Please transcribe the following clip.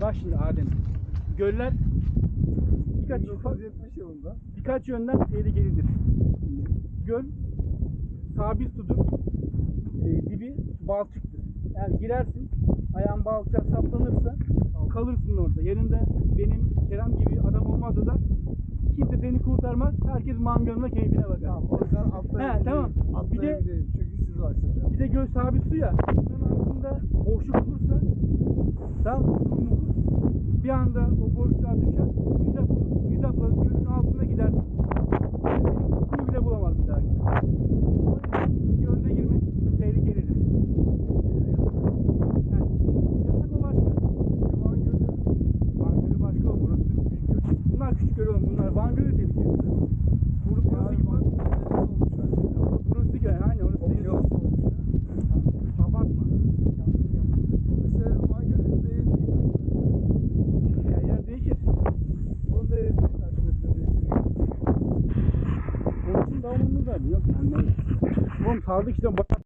Bak şimdi Adem. Göller birkaç, 1970 yılında. birkaç yönden tehlikelidir. Göl sabit sudur. Ee, dibi balçıktır. Eğer girersin ayağın balçığa saplanırsa kalırsın orada. Yanında benim Kerem gibi adam olmadı da kimse seni kurtarmaz. Herkes mangalına keyfine bakar. Tamam o yüzden atlayabileyim. He, tamam. Bir de-. Çünkü siz varsınız. Bir de göl sabit su ya. Bunun altında boşluk olursa tam ukur mukur bir anda o boşluğa düşer. Yüzap olur. Yüzapla gölün altına gidersin. Ve senin kokunu bile bulamaz bir daha. Gölde girmek tehlikelidir. Yani, yasak o başka. Van Gölü Van Gölü başka oğlum. Burası büyük göl. Bunlar küçük göl oğlum. Bunlar Van Gölü tehlikelidir. Yok yani. Oğlum saldık işte. bak-